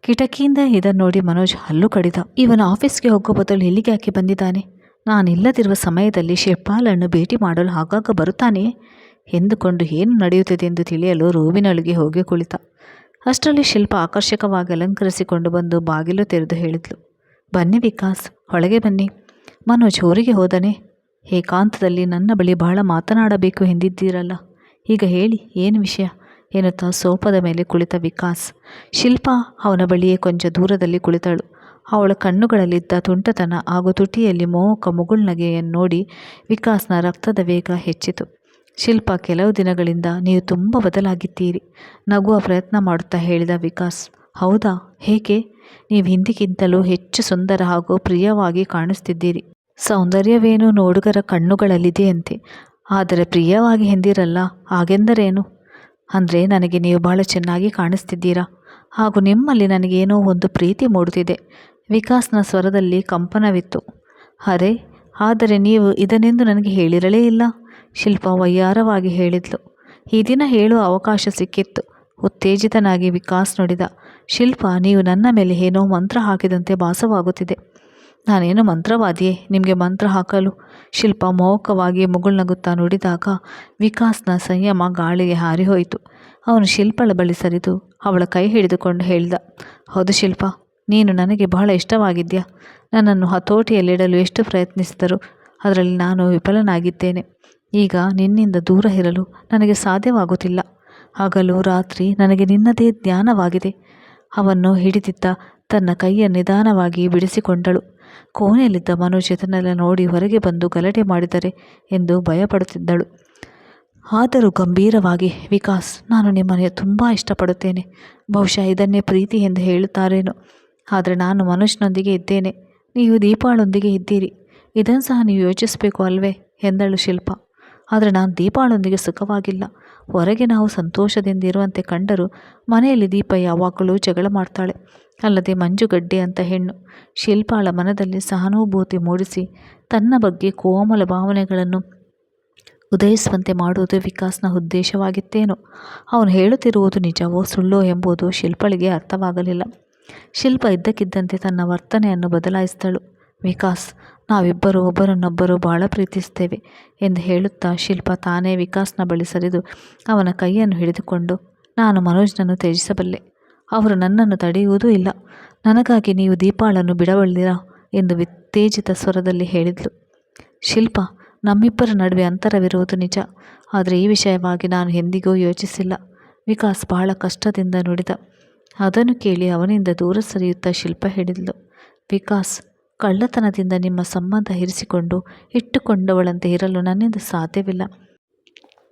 ಕಿಟಕಿಯಿಂದ ಇದನ್ನು ನೋಡಿ ಮನೋಜ್ ಹಲ್ಲು ಕಡಿದ. ಇವನ ಆಫೀಸ್ಗೆ ಹೋಗೋ ಬದಲು ಇಲ್ಲಿಗೆ ಯಾಕೆ ಬಂದಿದ್ದಾನೆ? ನಾನಿಲ್ಲದಿರುವ ಸಮಯದಲ್ಲಿ ಶಿಲ್ಪಾಲನ್ನು ಭೇಟಿ ಮಾಡಲು ಆಗಾಗ ಬರುತ್ತಾನೆಯೇ? ಎಂದುಕೊಂಡು ಏನು ನಡೆಯುತ್ತಿದೆ ಎಂದು ತಿಳಿಯಲು ರೂಮಿನೊಳಗೆ ಹೋಗಿ ಕುಳಿತ. ಅಷ್ಟರಲ್ಲಿ ಶಿಲ್ಪ ಆಕರ್ಷಕವಾಗಿ ಅಲಂಕರಿಸಿಕೊಂಡು ಬಂದು ಬಾಗಿಲು ತೆರೆದು ಹೇಳಿದ್ಲು. ಬನ್ನಿ ವಿಕಾಸ್, ಒಳಗೆ ಬನ್ನಿ. ಮನೋಜ್ ಊರಿಗೆ ಹೋದನೆ. ಏಕಾಂತದಲ್ಲಿ ನನ್ನ ಬಳಿ ಬಹಳ ಮಾತನಾಡಬೇಕು ಎಂದಿದ್ದೀರಲ್ಲ. ಈಗ ಹೇಳಿ, ಏನು ವಿಷಯ? ಎನ್ನುತ್ತಾ ಸೋಫಾದ ಮೇಲೆ ಕುಳಿತ ವಿಕಾಸ್. ಶಿಲ್ಪ ಅವನ ಬಳಿಯೇ ಕೊಂಚ ದೂರದಲ್ಲಿ ಕುಳಿತಳು. ಅವಳ ಕಣ್ಣುಗಳಲ್ಲಿದ್ದ ತುಂಟತನ ಹಾಗೂ ತುಟಿಯಲ್ಲಿ ಮೋಹಕ ಮುಗುಳ್ನಗೆಯನ್ನು ನೋಡಿ ವಿಕಾಸ್ನ ರಕ್ತದ ವೇಗ ಹೆಚ್ಚಿತು. ಶಿಲ್ಪ, ಕೆಲವು ದಿನಗಳಿಂದ ನೀವು ತುಂಬ ಬದಲಾಗಿದ್ದೀರಿ. ನಗುವ ಪ್ರಯತ್ನ ಮಾಡುತ್ತಾ ಹೇಳಿದ ವಿಕಾಸ್. ಹೌದಾ? ಹೇಗೆ? ನೀವು ಹಿಂದಿಗಿಂತಲೂ ಹೆಚ್ಚು ಸುಂದರ ಹಾಗೂ ಪ್ರಿಯವಾಗಿ ಕಾಣಿಸ್ತಿದ್ದೀರಿ. ಸೌಂದರ್ಯವೇನು ನೋಡುಗರ ಕಣ್ಣುಗಳಲ್ಲಿದೆಯಂತೆ. ಆದರೆ ಪ್ರಿಯವಾಗಿ ಎಂದಿರಲ್ಲ ಹಾಗೆಂದರೇನು? ಅಂದರೆ ನನಗೆ ನೀವು ಬಹಳ ಚೆನ್ನಾಗಿ ಕಾಣಿಸ್ತಿದ್ದೀರಾ? ಹಾಗೂ ನಿಮ್ಮಲ್ಲಿ ನನಗೇನೋ ಒಂದು ಪ್ರೀತಿ ಮೂಡುತ್ತಿದೆ. ವಿಕಾಸ್ನ ಸ್ವರದಲ್ಲಿ ಕಂಪನವಿತ್ತು. ಅರೆ, ಆದರೆ ನೀವು ಇದನ್ನೆಂದು ನನಗೆ ಹೇಳಿರಲೇ ಇಲ್ಲ. ಶಿಲ್ಪ ವಯ್ಯಾರವಾಗಿ ಹೇಳಿದ್ಲು. ಈ ದಿನ ಹೇಳುವ ಅವಕಾಶ ಸಿಕ್ಕಿತ್ತು. ಉತ್ತೇಜಿತನಾಗಿ ವಿಕಾಸ್ ನುಡಿದ, ಶಿಲ್ಪ, ನೀವು ನನ್ನ ಮೇಲೆ ಏನೋ ಮಂತ್ರ ಹಾಕಿದಂತೆ ಭಾಸವಾಗುತ್ತಿದೆ. ನಾನೇನು ಮಂತ್ರವಾದಿಯೇ? ನಿಮಗೆ ಮಂತ್ರ ಹಾಕಲು? ಶಿಲ್ಪ ಮೌಖವಾಗಿ ಮುಗುಳ್ನಗುತ್ತಾ ನುಡಿದಾಗ ವಿಕಾಸ್ನ ಸಂಯಮ ಗಾಳಿಗೆ ಹಾರಿಹೋಯಿತು. ಅವನು ಶಿಲ್ಪಳ ಬಳಿ ಸರಿದು ಅವಳ ಕೈ ಹಿಡಿದುಕೊಂಡು ಹೇಳಿದ, ಹೌದು ಶಿಲ್ಪ, ನೀನು ನನಗೆ ಬಹಳ ಇಷ್ಟವಾಗಿದ್ಯಾ. ನನ್ನನ್ನು ಹತೋಟಿಯಲ್ಲಿಡಲು ಎಷ್ಟು ಪ್ರಯತ್ನಿಸಿದರೂ ಅದರಲ್ಲಿ ನಾನು ವಿಫಲನಾಗಿದ್ದೇನೆ. ಈಗ ನಿನ್ನಿಂದ ದೂರ ಇರಲು ನನಗೆ ಸಾಧ್ಯವಾಗುತ್ತಿಲ್ಲ. ಹಗಲು ರಾತ್ರಿ ನನಗೆ ನಿನ್ನದೇ ಧ್ಯಾನವಾಗಿದೆ. ಅವನ್ನು ಹಿಡಿದಿದ್ದ ತನ್ನ ಕೈಯ ನಿಧಾನವಾಗಿ ಬಿಡಿಸಿಕೊಂಡಳು. ಕೋಣೆಯಲ್ಲಿದ್ದ ಇದನ್ನೆಲ್ಲ ನೋಡಿ ಹೊರಗೆ ಬಂದು ಗಲಾಟೆ ಮಾಡಿದರೆ ಎಂದು ಭಯಪಡುತ್ತಿದ್ದಳು. ಆದರೂ ಗಂಭೀರವಾಗಿ, ವಿಕಾಸ್, ನಾನು ನಿಮ್ಮನೆಯ ತುಂಬ ಇಷ್ಟಪಡುತ್ತೇನೆ. ಬಹುಶಃ ಇದನ್ನೇ ಪ್ರೀತಿ ಎಂದು ಹೇಳುತ್ತಾರೇನೋ. ಆದರೆ ನಾನು ಮನುಷ್ಯನೊಂದಿಗೆ ಇದ್ದೇನೆ. ನೀವು ದೀಪಾಳೊಂದಿಗೆ ಇದ್ದೀರಿ. ಇದನ್ನು ಸಹ ನೀವು ಯೋಚಿಸಬೇಕು ಅಲ್ವೇ? ಎಂದಳು ಶಿಲ್ಪ. ಆದರೆ ನಾನು ದೀಪಾಳೊಂದಿಗೆ ಸುಖವಾಗಿಲ್ಲ. ಹೊರಗೆ ನಾವು ಸಂತೋಷದಿಂದ ಇರುವಂತೆ ಕಂಡರೂ ಮನೆಯಲ್ಲಿ ದೀಪ ಯಾವಾಗಲೂ ಜಗಳ ಮಾಡ್ತಾಳೆ. ಅಲ್ಲದೆ ಮಂಜುಗಡ್ಡೆ ಅಂತ ಹೆಣ್ಣು. ಶಿಲ್ಪಾಳ ಮನದಲ್ಲಿ ಸಹಾನುಭೂತಿ ಮೂಡಿಸಿ ತನ್ನ ಬಗ್ಗೆ ಕೋಮಲ ಭಾವನೆಗಳನ್ನು ಉದಯಿಸುವಂತೆ ಮಾಡುವುದು ವಿಕಾಸ್ನ ಉದ್ದೇಶವಾಗಿತ್ತೇನೋ. ಅವನು ಹೇಳುತ್ತಿರುವುದು ನಿಜವೋ ಸುಳ್ಳೋ ಎಂಬುದು ಶಿಲ್ಪಳಿಗೆ ಅರ್ಥವಾಗಲಿಲ್ಲ. ಶಿಲ್ಪ ಇದ್ದಕ್ಕಿದ್ದಂತೆ ತನ್ನ ವರ್ತನೆಯನ್ನು ಬದಲಾಯಿಸಿದಳು. ವಿಕಾಸ್ ನಾವಿಬ್ಬರು ಒಬ್ಬರನ್ನೊಬ್ಬರು ಬಹಳ ಪ್ರೀತಿಸ್ತೇವೆ ಎಂದು ಹೇಳುತ್ತಾ ಶಿಲ್ಪ ತಾನೇ ವಿಕಾಸ್ನ ಬಳಿ ಸರಿದು ಅವನ ಕೈಯನ್ನು ಹಿಡಿದುಕೊಂಡು, ನಾನು ಮನೋಜ್ನನ್ನು ತ್ಯಜಿಸಬಲ್ಲೆ. ಅವರು ನನ್ನನ್ನು ತಡೆಯುವುದೂ ಇಲ್ಲ. ನನಗಾಗಿ ನೀವು ದೀಪಾಳನ್ನು ಬಿಡಬಲ್ಲಿರಾ? ಎಂದು ಉತ್ತೇಜಿತ ಸ್ವರದಲ್ಲಿ ಹೇಳಿದ್ಲು. ಶಿಲ್ಪ, ನಮ್ಮಿಬ್ಬರ ನಡುವೆ ಅಂತರವಿರುವುದು ನಿಜ. ಆದರೆ ಈ ವಿಷಯವಾಗಿ ನಾನು ಎಂದಿಗೂ ಯೋಚಿಸಿಲ್ಲ. ವಿಕಾಸ್ ಬಹಳ ಕಷ್ಟದಿಂದ ನುಡಿದ. ಅದನ್ನು ಕೇಳಿ ಅವನಿಂದ ದೂರ ಸರಿಯುತ್ತಾ ಶಿಲ್ಪ ಹೇಳಿದ್ಲು. ವಿಕಾಸ್ ಕಳ್ಳತನದಿಂದ ನಿಮ್ಮ ಸಂಬಂಧ ಇರಿಸಿಕೊಂಡು ಇಟ್ಟುಕೊಂಡವಳಂತೆ ಇರಲು ನನ್ನಿಂದ ಸಾಧ್ಯವಿಲ್ಲ.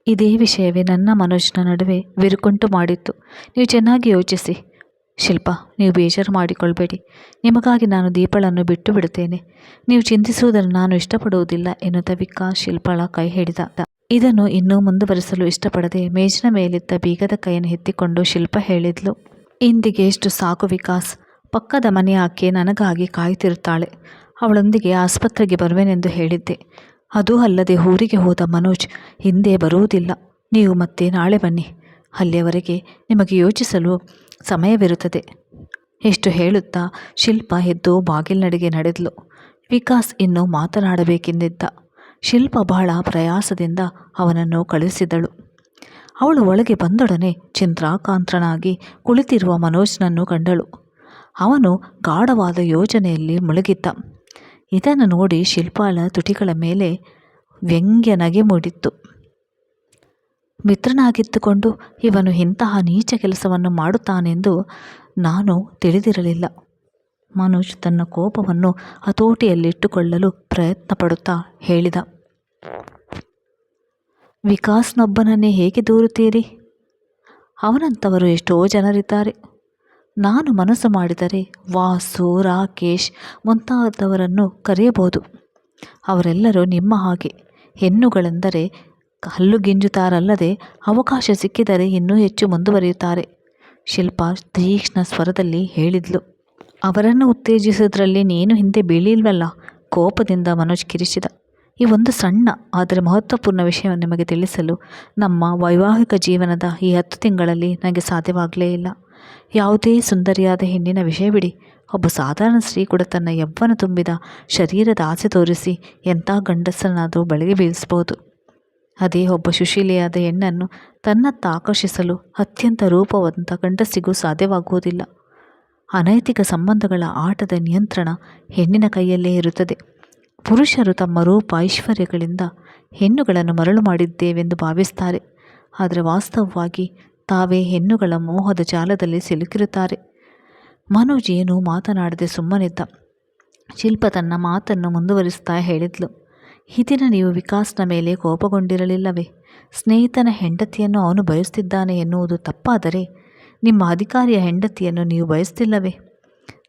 ಇದೇ ವಿಷಯವೇ ನನ್ನ ಮನೋಜ್ನ ನಡುವೆ ವಿರುಕುಂಟು ಮಾಡಿತ್ತು. ನೀವು ಚೆನ್ನಾಗಿ ಯೋಚಿಸಿ. ಶಿಲ್ಪ, ನೀವು ಬೇಜಾರು ಮಾಡಿಕೊಳ್ಬೇಡಿ. ನಿಮಗಾಗಿ ನಾನು ದೀಪಳನ್ನು ಬಿಟ್ಟು ಬಿಡುತ್ತೇನೆ. ನೀವು ಚಿಂತಿಸುವುದನ್ನು ನಾನು ಇಷ್ಟಪಡುವುದಿಲ್ಲ ಎನ್ನುತ್ತಾ ವಿಕಾ ಶಿಲ್ಪಳ ಕೈ ಹಿಡಿದ. ಇದನ್ನು ಇನ್ನೂ ಮುಂದುವರಿಸಲು ಇಷ್ಟಪಡದೆ ಮೇಜಿನ ಮೇಲಿದ್ದ ಬೀಗದ ಕೈಯನ್ನು ಎತ್ತಿಕೊಂಡು ಶಿಲ್ಪ ಹೇಳಿದ್ಲು. ಇಂದಿಗೆ ಎಷ್ಟು ಸಾಕು ವಿಕಾಸ್. ಪಕ್ಕದ ಮನೆ ಆಕೆ ನನಗಾಗಿ ಕಾಯುತ್ತಿರುತ್ತಾಳೆ ಅವಳೊಂದಿಗೆ ಆಸ್ಪತ್ರೆಗೆ ಬರುವೆನೆಂದು ಹೇಳಿದ್ದೆ. ಅದೂ ಅಲ್ಲದೆ ಊರಿಗೆ ಹೋದ ಮನೋಜ್ ಹಿಂದೆ ಬರುವುದಿಲ್ಲ. ನೀವು ಮತ್ತೆ ನಾಳೆ ಬನ್ನಿ. ಅಲ್ಲಿಯವರೆಗೆ ನಿಮಗೆ ಯೋಚಿಸಲು ಸಮಯವಿರುತ್ತದೆ. ಎಷ್ಟು ಹೇಳುತ್ತಾ ಶಿಲ್ಪ ಎದ್ದು ಬಾಗಿಲಿನಡೆಗೆ ನಡೆದಳು ವಿಕಾಸ್ ಇನ್ನೂ ಮಾತನಾಡಬೇಕೆಂದಿದ್ದ. ಶಿಲ್ಪ ಬಹಳ ಪ್ರಯಾಸದಿಂದ ಅವನನ್ನು ಕಳುಹಿಸಿದಳು. ಅವಳು ಒಳಗೆ ಬಂದೊಡನೆ ಚಿಂತ್ರಾಕಾಂತನಾಗಿ ಕುಳಿತಿರುವ ಮನೋಜ್ನನ್ನು ಕಂಡಳು. ಅವನು ಗಾಢವಾದ ಯೋಜನೆಯಲ್ಲಿ ಮುಳುಗಿದ್ದ. ಇದನ್ನು ನೋಡಿ ಶಿಲ್ಪಾಳ ತುಟಿಗಳ ಮೇಲೆ ವ್ಯಂಗ್ಯ ನಗೆ ಮೂಡಿತ್ತು. ಮಿತ್ರನಾಗಿದ್ದುಕೊಂಡು ಇವನು ಇಂತಹ ನೀಚ ಕೆಲಸವನ್ನು ಮಾಡುತ್ತಾನೆಂದು ನಾನು ತಿಳಿದಿರಲಿಲ್ಲ. ಮನೋಜ್ ತನ್ನ ಕೋಪವನ್ನು ಹತೋಟಿಯಲ್ಲಿಟ್ಟುಕೊಳ್ಳಲು ಪ್ರಯತ್ನ ಪಡುತ್ತಾ ಹೇಳಿದ. ವಿಕಾಸ್ನೊಬ್ಬನನ್ನೇ ಹೇಗೆ ದೂರುತ್ತೀರಿ? ಅವನಂಥವರು ಎಷ್ಟೋ ಜನರಿದ್ದಾರೆ. ನಾನು ಮನಸ್ಸು ಮಾಡಿದರೆ ವಾಸು, ರಾಕೇಶ್ ಮುಂತಾದವರನ್ನು ಕರೆಯಬಹುದು. ಅವರೆಲ್ಲರೂ ನಿಮ್ಮ ಹಾಗೆ. ಹೆಣ್ಣುಗಳೆಂದರೆ ಹಲ್ಲು ಗಿಂಜುತ್ತಾರಲ್ಲದೆ ಅವಕಾಶ ಸಿಕ್ಕಿದರೆ ಇನ್ನೂ ಹೆಚ್ಚು ಮುಂದುವರಿಯುತ್ತಾರೆ. ಶಿಲ್ಪ ತೀಕ್ಷ್ಣ ಸ್ವರದಲ್ಲಿ ಹೇಳಿದ್ಲು. ಅವರನ್ನು ಉತ್ತೇಜಿಸೋದ್ರಲ್ಲಿ ನೀನು ಹಿಂದೆ ಬೀಳಿಲ್ವಲ್ಲ? ಕೋಪದಿಂದ ಮನೋಜ್ ಕಿರಿಸಿದ ಈ ಒಂದು ಸಣ್ಣ, ಆದರೆ ಮಹತ್ವಪೂರ್ಣ ವಿಷಯವನ್ನು ನಿಮಗೆ ತಿಳಿಸಲು ನಮ್ಮ ವೈವಾಹಿಕ ಜೀವನದ ಈ ಹತ್ತು ತಿಂಗಳಲ್ಲಿ ನನಗೆ ಸಾಧ್ಯವಾಗಲೇ ಇಲ್ಲ. ಯಾವುದೇ ಸುಂದರಿಯಾದ ಹೆಣ್ಣಿನ ವಿಷಯ ಬಿಡಿ. ಒಬ್ಬ ಸಾಧಾರಣ ಸ್ತ್ರೀ ಕೂಡ ತನ್ನ ಯವ್ವನ ತುಂಬಿದ ಶರೀರದ ಆಸೆ ತೋರಿಸಿ ಎಂಥ ಗಂಡಸನಾದರೂ ಬಳಿಗೆ ಬೀಳಿಸ್ಬೋದು ಅದೇ ಒಬ್ಬ ಸುಶೀಲೆಯಾದ ಹೆಣ್ಣನ್ನು ತನ್ನತ್ತ ಆಕರ್ಷಿಸಲು ಅತ್ಯಂತ ರೂಪವಂತ ಗಂಡಸಿಗೂ ಸಾಧ್ಯವಾಗುವುದಿಲ್ಲ. ಅನೈತಿಕ ಸಂಬಂಧಗಳ ಆಟದ ನಿಯಂತ್ರಣ ಹೆಣ್ಣಿನ ಕೈಯಲ್ಲೇ ಇರುತ್ತದೆ. ಪುರುಷರು ತಮ್ಮ ರೂಪ ಐಶ್ವರ್ಯಗಳಿಂದ ಹೆಣ್ಣುಗಳನ್ನು ಮರಳು ಮಾಡಿದ್ದೇವೆಂದು ಭಾವಿಸ್ತಾರೆ. ಆದರೆ ವಾಸ್ತವವಾಗಿ ತಾವೇ ಹೆಣ್ಣುಗಳ ಮೋಹದ ಜಾಲದಲ್ಲಿ ಸಿಲುಕಿರುತ್ತಾರೆ. ಮನೋಜ್ ಏನು ಮಾತನಾಡದೆ ಸುಮ್ಮನಿದ್ದ. ಶಿಲ್ಪ ತನ್ನ ಮಾತನ್ನು ಮುಂದುವರಿಸ್ತಾ ಹೇಳಿದ್ಲು. ಹಿತಿನ ನೀವು ವಿಕಾಸ್ನ ಮೇಲೆ ಕೋಪಗೊಂಡಿರಲಿಲ್ಲವೇ? ಸ್ನೇಹಿತನ ಹೆಂಡತಿಯನ್ನು ಅವನು ಬಯಸ್ತಿದ್ದಾನೆ ಎನ್ನುವುದು ತಪ್ಪಾದರೆ ನಿಮ್ಮ ಅಧಿಕಾರಿಯ ಹೆಂಡತಿಯನ್ನು ನೀವು ಬಯಸ್ತಿಲ್ಲವೇ?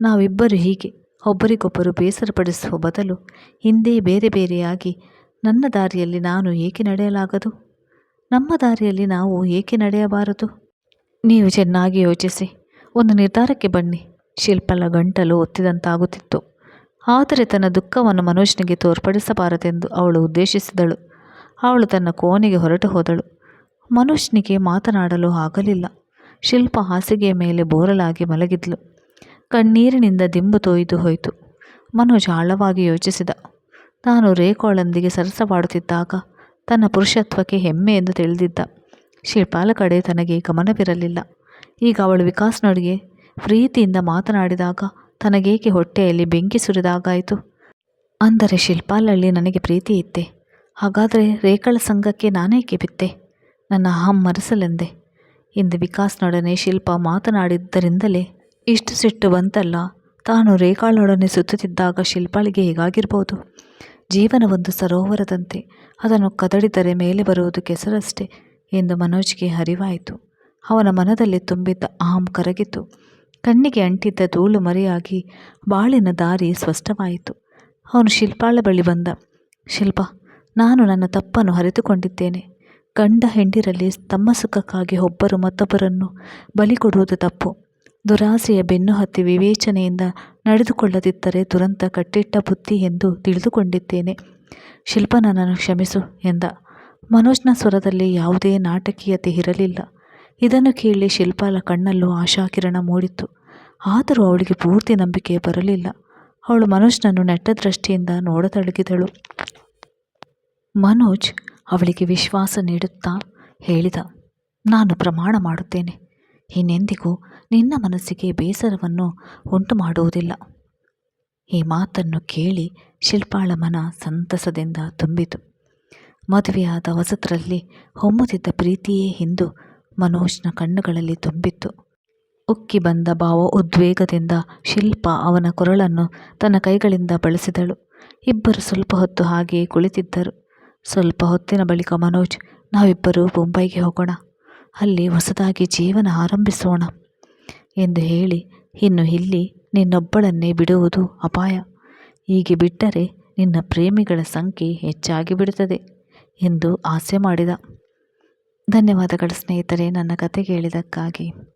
ನಾವಿಬ್ಬರು ಹೀಗೆ. ಒಬ್ಬರಿಗೊಬ್ಬರು ಬೇಸರಪಡಿಸುವ ಬದಲು ಹಿಂದೆ ಬೇರೆ ಬೇರೆಯಾಗಿ ನನ್ನ ದಾರಿಯಲ್ಲಿ ನಾನು ಏಕೆ ನಡೆಯಲಾಗದು? ನಮ್ಮ ದಾರಿಯಲ್ಲಿ ನಾವು ಏಕೆ ನಡೆಯಬಾರದು? ನೀವು ಚೆನ್ನಾಗಿ ಯೋಚಿಸಿ. ಒಂದು ನಿರ್ಧಾರಕ್ಕೆ ಬನ್ನಿ. ಶಿಲ್ಪಲ ಗಂಟಲು ಒತ್ತಿದಂತಾಗುತ್ತಿತ್ತು. ಆದರೆ ತನ್ನ ದುಃಖವನ್ನು ಮನೋಜ್ನಿಗೆ ತೋರ್ಪಡಿಸಬಾರದೆಂದು ಅವಳು ಉದ್ದೇಶಿಸಿದಳು. ಅವಳು ತನ್ನ ಕೋಣೆಗೆ ಹೊರಟು ಹೋದಳು. ಮನುಷ್ಯನಿಗೆ ಮಾತನಾಡಲು ಆಗಲಿಲ್ಲ. ಶಿಲ್ಪ ಹಾಸಿಗೆಯ ಮೇಲೆ ಬೋರಲಾಗಿ ಮಲಗಿದ್ಲು. ಕಣ್ಣೀರಿನಿಂದ ದಿಂಬು ತೋಯ್ದು ಹೋಯಿತು. ಮನೋಜ್ ಆಳವಾಗಿ ಯೋಚಿಸಿದ. ನಾನು ರೇಖಾಳೊಂದಿಗೆ ಸರಸವಾಡುತ್ತಿದ್ದಾಗ ತನ್ನ ಪುರುಷತ್ವಕ್ಕೆ ಹೆಮ್ಮೆ ಎಂದು ತಿಳಿದಿದ್ದ. ಶಿಲ್ಪಾಲ ಕಡೆ ತನಗೆ ಗಮನವಿರಲಿಲ್ಲ. ಈಗ ಅವಳು ವಿಕಾಸ್ನೊಡಿಗೆ ಪ್ರೀತಿಯಿಂದ ಮಾತನಾಡಿದಾಗ ತನಗೇಕೆ ಹೊಟ್ಟೆಯಲ್ಲಿ ಬೆಂಕಿ ಸುರಿದಾಗಾಯಿತು? ಅಂದರೆ ಶಿಲ್ಪಾಲಲ್ಲಿ ನನಗೆ ಪ್ರೀತಿ ಇತ್ತೆ. ಹಾಗಾದರೆ ರೇಖಳ ಸಂಘಕ್ಕೆ ನಾನೇಕೆ ಬಿತ್ತೆ? ನನ್ನ ಅಹಂ ಮರೆಸಲೆಂದೆ. ಎಂದು ವಿಕಾಸ್ನೊಡನೆ ಶಿಲ್ಪ ಮಾತನಾಡಿದ್ದರಿಂದಲೇ ಇಷ್ಟು ಸಿಟ್ಟು ಬಂತಲ್ಲ, ತಾನು ರೇಖಾಳೊಡನೆ ಸುತ್ತುತ್ತಿದ್ದಾಗ ಶಿಲ್ಪಾಳಿಗೆ ಹೇಗಾಗಿರ್ಬೋದು? ಜೀವನ ಒಂದು ಸರೋವರದಂತೆ. ಅದನ್ನು ಕದಡಿದರೆ ಮೇಲೆ ಬರುವುದು ಕೆಸರಷ್ಟೇ ಎಂದು ಮನೋಜ್ಗೆ ಅರಿವಾಯಿತು ಅವನ ಮನದಲ್ಲಿ ತುಂಬಿದ್ದ ಅಹಂ ಕರಗಿತು. ಕಣ್ಣಿಗೆ ಅಂಟಿದ್ದ ಧೂಳು ಮರೆಯಾಗಿ ಬಾಳಿನ ದಾರಿ ಸ್ಪಷ್ಟವಾಯಿತು. ಅವನು ಶಿಲ್ಪಾಳ ಬಳಿ ಬಂದ, ಶಿಲ್ಪ, ನಾನು ನನ್ನ ತಪ್ಪನ್ನು ಅರಿತುಕೊಂಡಿದ್ದೇನೆ. ಗಂಡ ಹೆಂಡಿರಲ್ಲಿ ತಮ್ಮ ಸುಖಕ್ಕಾಗಿ ಒಬ್ಬರು ಮತ್ತೊಬ್ಬರನ್ನು ಬಲಿ ಕೊಡುವುದು ತಪ್ಪು. ದುರಾಸೆಯ ಬೆನ್ನು ಹತ್ತಿ ವಿವೇಚನೆಯಿಂದ ನಡೆದುಕೊಳ್ಳದಿದ್ದರೆ ದುರಂತ ಕಟ್ಟಿಟ್ಟ ಬುತ್ತಿ ಎಂದು ತಿಳಿದುಕೊಂಡಿದ್ದೇನೆ. ಶಿಲ್ಪ ನನ್ನನ್ನು ಕ್ಷಮಿಸು ಎಂದ. ಮನೋಜ್ನ ಸ್ವರದಲ್ಲಿ ಯಾವುದೇ ನಾಟಕೀಯತೆ ಇರಲಿಲ್ಲ. ಇದನ್ನು ಕೇಳಿ ಶಿಲ್ಪಾಲ ಕಣ್ಣಲ್ಲೂ ಆಶಾಕಿರಣ ಮೂಡಿತ್ತು. ಆದರೂ ಅವಳಿಗೆ ಪೂರ್ತಿ ನಂಬಿಕೆ ಬರಲಿಲ್ಲ. ಅವಳು ಮನೋಜ್ನನ್ನು ನೆಟ್ಟ ದೃಷ್ಟಿಯಿಂದ ನೋಡತೊಡಗಿದಳು. ಮನೋಜ್ ಅವಳಿಗೆ ವಿಶ್ವಾಸ ನೀಡುತ್ತಾ ಹೇಳಿದ, ನಾನು ಪ್ರಮಾಣ ಮಾಡುತ್ತೇನೆ. ಇನ್ನೆಂದಿಗೂ ನಿನ್ನ ಮನಸ್ಸಿಗೆ ಬೇಸರವನ್ನು ಉಂಟು ಮಾಡುವುದಿಲ್ಲ ಈ ಮಾತನ್ನು ಕೇಳಿ ಶಿಲ್ಪಾಳ ಮನ ಸಂತಸದಿಂದ ತುಂಬಿತು. ಮದುವೆಯಾದ ಹೊಸತರಲ್ಲಿ ಹೊಮ್ಮುತ್ತಿದ್ದ ಪ್ರೀತಿಯೇ ಹಿಂದು ಮನೋಜ್ನ ಕಣ್ಣುಗಳಲ್ಲಿ ತುಂಬಿತ್ತು. ಉಕ್ಕಿ ಬಂದ ಭಾವ ಉದ್ವೇಗದಿಂದ ಶಿಲ್ಪ ಅವನ ಕೊರಳನ್ನು ತನ್ನ ಕೈಗಳಿಂದ ಬಳಸಿದಳು. ಇಬ್ಬರು ಸ್ವಲ್ಪ ಹೊತ್ತು ಹಾಗೆಯೇ ಕುಳಿತಿದ್ದರು. ಸ್ವಲ್ಪ ಹೊತ್ತಿನ ಬಳಿಕ ಮನೋಜ್, ನಾವಿಬ್ಬರು ಮುಂಬೈಗೆ ಹೋಗೋಣ. ಅಲ್ಲಿ ಹೊಸದಾಗಿ ಜೀವನ ಆರಂಭಿಸೋಣ ಎಂದು ಹೇಳಿ, ಇನ್ನು ಇಲ್ಲಿ ನಿನ್ನೊಬ್ಬಳನ್ನೇ ಬಿಡುವುದು ಅಪಾಯ. ಹೀಗೆ ಬಿಟ್ಟರೆ ನಿನ್ನ ಪ್ರೇಮಿಗಳ ಸಂಖ್ಯೆ ಹೆಚ್ಚಾಗಿ ಬಿಡುತ್ತದೆ ಎಂದು ಆಸೆ ಮಾಡಿದ. ಧನ್ಯವಾದಗಳು ಸ್ನೇಹಿತರೆ, ನನ್ನ ಕತೆ ಕೇಳಿದ್ದಕ್ಕಾಗಿ.